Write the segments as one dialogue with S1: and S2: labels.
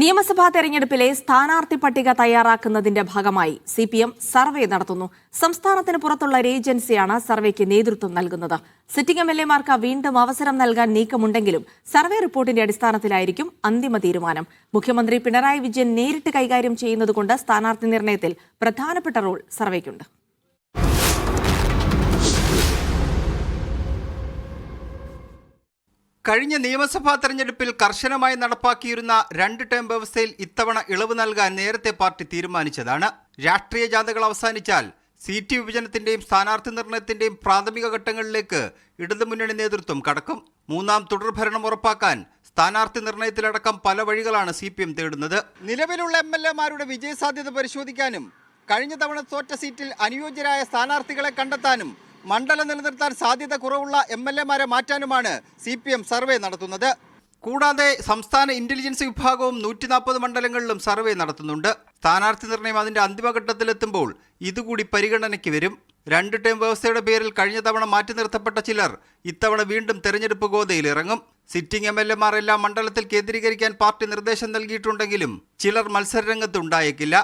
S1: നിയമസഭാ തെരഞ്ഞെടുപ്പിലെ സ്ഥാനാർത്ഥി പട്ടിക തയ്യാറാക്കുന്നതിന്റെ ഭാഗമായി സി പി എം സർവേ നടത്തുന്നു. സംസ്ഥാനത്തിന് പുറത്തുള്ള ഒരു ഏജൻസിയാണ് സർവേക്ക് നേതൃത്വം നൽകുന്നത്. സിറ്റിംഗ് എം എൽ എമാർക്ക് വീണ്ടും അവസരം നൽകാൻ നീക്കമുണ്ടെങ്കിലും സർവേ റിപ്പോർട്ടിന്റെ അടിസ്ഥാനത്തിലായിരിക്കും അന്തിമ തീരുമാനം. മുഖ്യമന്ത്രി പിണറായി വിജയൻ നേരിട്ട് കൈകാര്യം ചെയ്യുന്നതുകൊണ്ട് സ്ഥാനാർത്ഥി നിർണയത്തിൽ പ്രധാനപ്പെട്ട റോൾ സർവേക്കുണ്ട്
S2: കഴിഞ്ഞ നിയമസഭാ തെരഞ്ഞെടുപ്പിൽ കർശനമായി നടപ്പാക്കിയിരുന്ന രണ്ട് ടേം വ്യവസ്ഥയിൽ ഇത്തവണ ഇളവ് നൽകാൻ നേരത്തെ പാർട്ടി തീരുമാനിച്ചതാണ്. രാഷ്ട്രീയ ജാഥകൾ അവസാനിച്ചാൽ സീറ്റ് വിഭജനത്തിന്റെയും സ്ഥാനാർത്ഥി നിർണയത്തിന്റെയും പ്രാഥമിക ഘട്ടങ്ങളിലേക്ക് ഇടതുമുന്നണി നേതൃത്വം കടക്കും. മൂന്നാം തുടർഭരണം ഉറപ്പാക്കാൻ സ്ഥാനാർത്ഥി നിർണയത്തിലടക്കം പല വഴികളാണ് സി പി എം തേടുന്നത്. നിലവിലുള്ള എം എൽ എമാരുടെ വിജയസാധ്യത പരിശോധിക്കാനും കഴിഞ്ഞ തവണ തോറ്റ സീറ്റിൽ അനുയോജ്യരായ സ്ഥാനാർത്ഥികളെ കണ്ടെത്താനും മണ്ഡലം നിലനിർത്താൻ സാധ്യത കുറവുള്ള എം എൽ എമാരെ മാറ്റാനുമാണ് സി പി എം സർവേ നടത്തുന്നത്. കൂടാതെ സംസ്ഥാന ഇന്റലിജൻസ് വിഭാഗവും നൂറ്റി നാൽപ്പത് മണ്ഡലങ്ങളിലും സർവേ നടത്തുന്നുണ്ട്. സ്ഥാനാർത്ഥി നിർണയം അതിന്റെ അന്തിമഘട്ടത്തിലെത്തുമ്പോൾ ഇതുകൂടി പരിഗണനയ്ക്ക് വരും. രണ്ട് ടേം വ്യവസ്ഥയുടെ പേരിൽ കഴിഞ്ഞ തവണ മാറ്റി നിർത്തപ്പെട്ട ചിലർ ഇത്തവണ വീണ്ടും തെരഞ്ഞെടുപ്പ് ഗോതയിൽ ഇറങ്ങും സിറ്റിംഗ് എം എൽ എമാർ എല്ലാം മണ്ഡലത്തിൽ കേന്ദ്രീകരിക്കാൻ പാർട്ടി നിർദ്ദേശം നൽകിയിട്ടുണ്ടെങ്കിലും ചിലർ മത്സരരംഗത്ത് ഉണ്ടായേക്കില്ല.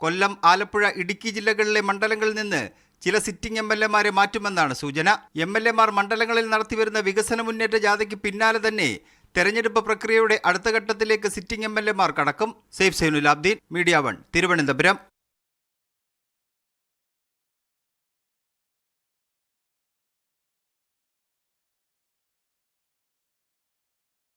S2: കൊല്ലം ആലപ്പുഴ ഇടുക്കി ജില്ലകളിലെ മണ്ഡലങ്ങളിൽ നിന്ന് ചില സിറ്റിംഗ് എം എൽ എമാരെ മാറ്റുമെന്നാണ് സൂചന. എം എൽ എമാർ മണ്ഡലങ്ങളിൽ നടത്തിവരുന്ന വികസന മുന്നേറ്റ ജാഥയ്ക്ക് പിന്നാലെ തന്നെ തെരഞ്ഞെടുപ്പ് പ്രക്രിയയുടെ അടുത്ത ഘട്ടത്തിലേക്ക് സിറ്റിംഗ് എം എൽ എമാർ കടക്കും. Saif Zainulabdeen media one Thiruvananthapuram.